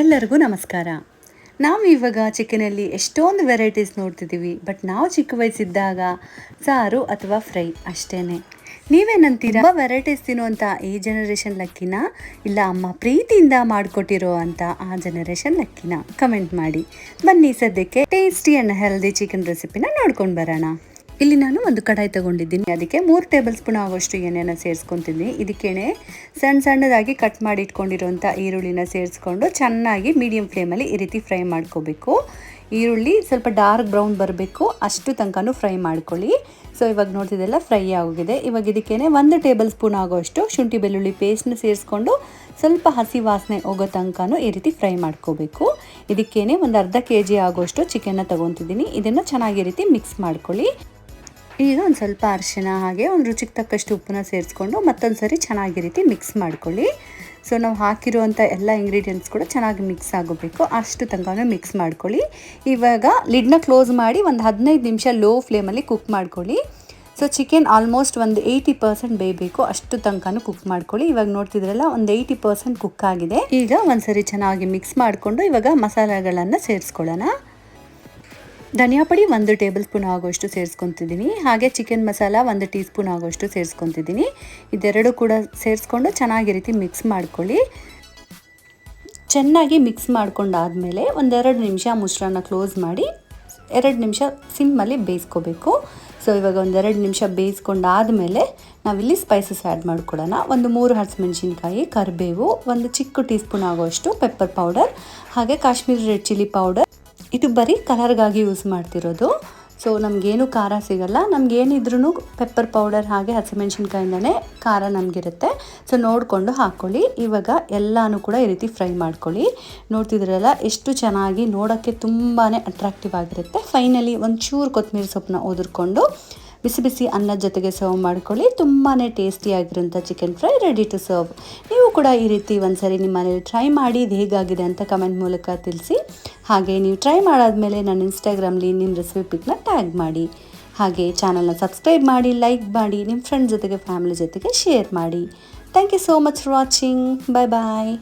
ಎಲ್ಲರಿಗೂ ನಮಸ್ಕಾರ. ನಾವು ಇವಾಗ ಚಿಕನಲ್ಲಿ ಎಷ್ಟೊಂದು ವೆರೈಟೀಸ್ ನೋಡ್ತಿದ್ದೀವಿ, ಬಟ್ ನಾವು ಚಿಕ್ಕ ವಯಸ್ಸಿದ್ದಾಗ ಸಾರು ಅಥವಾ ಫ್ರೈ ಅಷ್ಟೇ ನೀವೇನಂತೀರ ವೆರೈಟೀಸ್ ತಿನ್ನುವಂಥ ಈ ಜನರೇಷನ್ ಲಕ್ಕಿನ, ಇಲ್ಲ ಅಮ್ಮ ಪ್ರೀತಿಯಿಂದ ಮಾಡಿಕೊಟ್ಟಿರೋ ಅಂತ ಆ ಜನರೇಷನ್ ಲಕ್ಕಿನ. ಕಮೆಂಟ್ ಮಾಡಿ. ಬನ್ನಿ ಸದ್ಯಕ್ಕೆ ಟೇಸ್ಟಿ ಆ್ಯಂಡ್ ಹೆಲ್ದಿ ಚಿಕನ್ ರೆಸಿಪಿನ ನೋಡ್ಕೊಂಡು ಬರೋಣ. ಇಲ್ಲಿ ನಾನು ಒಂದು ಕಡಾಯಿ ತಗೊಂಡಿದ್ದೀನಿ. ಅದಕ್ಕೆ ಮೂರು ಟೇಬಲ್ ಸ್ಪೂನ್ ಆಗೋಷ್ಟು ಎಣ್ಣೆನ ಸೇರಿಸ್ಕೊತಿದ್ದೀನಿ ಇದಕ್ಕೇನೆ ಸಣ್ಣ ಸಣ್ಣದಾಗಿ ಕಟ್ ಮಾಡಿ ಇಟ್ಕೊಂಡಿರೋಂಥ ಈರುಳ್ಳಿನ ಸೇರಿಸ್ಕೊಂಡು ಚೆನ್ನಾಗಿ ಮೀಡಿಯಂ ಫ್ಲೇಮಲ್ಲಿ ಈ ರೀತಿ ಫ್ರೈ ಮಾಡ್ಕೋಬೇಕು. ಈರುಳ್ಳಿ ಸ್ವಲ್ಪ ಡಾರ್ಕ್ ಬ್ರೌನ್ ಬರಬೇಕು. ಅಷ್ಟು ತನಕನೂ ಫ್ರೈ ಮಾಡ್ಕೊಳ್ಳಿ. ಸೊ, ಇವಾಗ ನೋಡ್ತಿದ್ದೆಲ್ಲ ಫ್ರೈ ಆಗೋಗಿದೆ. ಇವಾಗ ಇದಕ್ಕೇನೆ ಒಂದು ಟೇಬಲ್ ಸ್ಪೂನ್ ಆಗೋಷ್ಟು ಶುಂಠಿ ಬೆಳ್ಳುಳ್ಳಿ ಪೇಸ್ಟ್ನ ಸೇರಿಸ್ಕೊಂಡು ಸ್ವಲ್ಪ ಹಸಿ ವಾಸನೆ ಹೋಗೋ ತನಕನೂ ಈ ರೀತಿ ಫ್ರೈ ಮಾಡ್ಕೋಬೇಕು. ಇದಕ್ಕೇನೆ ಒಂದು ಅರ್ಧ ಕೆ ಜಿ ಆಗೋಷ್ಟು ಚಿಕನ್ನ ತೊಗೊತಿದ್ದೀನಿ. ಇದನ್ನು ಚೆನ್ನಾಗಿ ರೀತಿ ಮಿಕ್ಸ್ ಮಾಡ್ಕೊಳ್ಳಿ. ಈಗ ಒಂದು ಸ್ವಲ್ಪ ಅರಿಶಿನ ಹಾಗೆ ಒಂದು ರುಚಿಗೆ ತಕ್ಕಷ್ಟು ಉಪ್ಪನ್ನ ಸೇರಿಸ್ಕೊಂಡು ಮತ್ತೊಂದು ಸರಿ ಚೆನ್ನಾಗಿ ರೀತಿ ಮಿಕ್ಸ್ ಮಾಡ್ಕೊಳ್ಳಿ. ಸೊ ನಾವು ಹಾಕಿರುವಂಥ ಎಲ್ಲ ಇಂಗ್ರೀಡಿಯೆಂಟ್ಸ್ ಕೂಡ ಚೆನ್ನಾಗಿ ಮಿಕ್ಸ್ ಆಗೋಬೇಕು. ಅಷ್ಟು ತನಕ ಮಿಕ್ಸ್ ಮಾಡ್ಕೊಳ್ಳಿ. ಇವಾಗ ಲಿಡ್ನ ಕ್ಲೋಸ್ ಮಾಡಿ ಒಂದು ಹದಿನೈದು ನಿಮಿಷ ಲೋ ಫ್ಲೇಮಲ್ಲಿ ಕುಕ್ ಮಾಡ್ಕೊಳ್ಳಿ. ಸೊ ಚಿಕನ್ ಆಲ್ಮೋಸ್ಟ್ ಒಂದು ಏಯ್ಟಿ ಪರ್ಸೆಂಟ್ ಬೇಯಬೇಕು. ಅಷ್ಟು ತನಕನೂ ಕುಕ್ ಮಾಡ್ಕೊಳ್ಳಿ. ಇವಾಗ ನೋಡ್ತಿದ್ರಲ್ಲ, ಒಂದು ಏಯ್ಟಿ ಪರ್ಸೆಂಟ್ ಕುಕ್ ಆಗಿದೆ. ಈಗ ಒಂದ್ಸರಿ ಚೆನ್ನಾಗಿ ಮಿಕ್ಸ್ ಮಾಡಿಕೊಂಡು ಇವಾಗ ಮಸಾಲೆಗಳನ್ನು ಸೇರಿಸ್ಕೊಳ್ಳೋಣ. ಧನಿಯಾ ಪುಡಿ ಒಂದು ಟೇಬಲ್ ಸ್ಪೂನ್ ಆಗೋಷ್ಟು ಸೇರಿಸ್ಕೊತಿದ್ದೀನಿ. ಹಾಗೆ ಚಿಕನ್ ಮಸಾಲ ಒಂದು ಟೀ ಸ್ಪೂನ್ ಆಗೋಷ್ಟು ಸೇರಿಸ್ಕೊತಿದ್ದೀನಿ. ಇದೆರಡು ಕೂಡ ಸೇರಿಸ್ಕೊಂಡು ಚೆನ್ನಾಗಿ ರೀತಿ ಮಿಕ್ಸ್ ಮಾಡ್ಕೊಳ್ಳಿ. ಚೆನ್ನಾಗಿ ಮಿಕ್ಸ್ ಮಾಡ್ಕೊಂಡಾದಮೇಲೆ ಒಂದೆರಡು ನಿಮಿಷ ಮುಸ್ರನ್ನ ಕ್ಲೋಸ್ ಮಾಡಿ ಎರಡು ನಿಮಿಷ ಸಿಮ್ಮಲ್ಲಿ ಬೇಯಿಸ್ಕೋಬೇಕು. ಸೊ, ಇವಾಗ ಒಂದೆರಡು ನಿಮಿಷ ಬೇಯಿಸ್ಕೊಂಡಾದಮೇಲೆ ನಾವಿಲ್ಲಿ ಸ್ಪೈಸಸ್ ಆ್ಯಡ್ ಮಾಡ್ಕೊಳ್ಳೋಣ. ಒಂದು ಮೂರು ಹಸಿಮೆಣ್ಸಿನ್ಕಾಯಿ, ಕರಿಬೇವು, ಒಂದು ಚಿಕ್ಕ ಟೀ ಸ್ಪೂನ್ ಆಗೋಷ್ಟು ಪೆಪ್ಪರ್ ಪೌಡರ್, ಹಾಗೆ ಕಾಶ್ಮೀರಿ ರೆಡ್ ಚಿಲ್ಲಿ ಪೌಡರ್. ಇದು ಬರೀ ಕಲರ್ಗಾಗಿ ಯೂಸ್ ಮಾಡ್ತಿರೋದು. ಸೊ ನಮಗೇನು ಖಾರ ಸಿಗಲ್ಲ. ನಮಗೇನಿದ್ರೂ ಪೆಪ್ಪರ್ ಪೌಡರ್ ಹಾಗೆ ಹಸಿಮೆಣ್ಸಿನ್ಕಾಯಿಂದನೇ ಖಾರ ನಮಗಿರುತ್ತೆ. ಸೊ ನೋಡಿಕೊಂಡು ಹಾಕ್ಕೊಳ್ಳಿ ಇವಾಗ ಎಲ್ಲನೂ ಕೂಡ ಈ ರೀತಿ ಫ್ರೈ ಮಾಡ್ಕೊಳ್ಳಿ. ನೋಡ್ತಿದ್ರಲ್ಲ, ಎಷ್ಟು ಚೆನ್ನಾಗಿ ನೋಡೋಕ್ಕೆ ತುಂಬಾ ಅಟ್ರಾಕ್ಟಿವ್ ಆಗಿರುತ್ತೆ. ಫೈನಲಿ ಒಂಚೂರು ಕೊತ್ತಂಬರಿ ಸೊಪ್ಪನ್ನ ಓದಿರ್ಕೊಂಡು ಬಿಸಿ ಬಿಸಿ ಅನ್ನದ ಜೊತೆಗೆ ಸರ್ವ್ ಮಾಡ್ಕೊಳ್ಳಿ. ತುಂಬಾ ಟೇಸ್ಟಿಯಾಗಿರೋಂಥ chicken fry ready to serve ನೀವು ಕೂಡ ಈ ರೀತಿ ಒಂದ್ಸರಿ ನಿಮ್ಮ ಮನೇಲಿ ಟ್ರೈ ಮಾಡಿ, ಇದು ಹೇಗಾಗಿದೆ ಅಂತ ಕಮೆಂಟ್ ಮೂಲಕ ತಿಳಿಸಿ. ಹಾಗೆ ನೀವು ಟ್ರೈ ಮಾಡಾದಮೇಲೆ ನನ್ನ ಇನ್ಸ್ಟಾಗ್ರಾಮಲ್ಲಿ ನಿಮ್ಮ ರೆಸಿಪಿ ಪಿಕ್ನ ಟ್ಯಾಗ್ ಮಾಡಿ. ಹಾಗೆ ಚಾನಲ್ನ ಸಬ್ಸ್ಕ್ರೈಬ್ ಮಾಡಿ ಲೈಕ್ ಮಾಡಿ ನಿಮ್ಮ ಫ್ರೆಂಡ್ಸ್ ಜೊತೆಗೆ ಫ್ಯಾಮಿಲಿ ಜೊತೆಗೆ ಶೇರ್ ಮಾಡಿ. Thank you so much for watching bye bye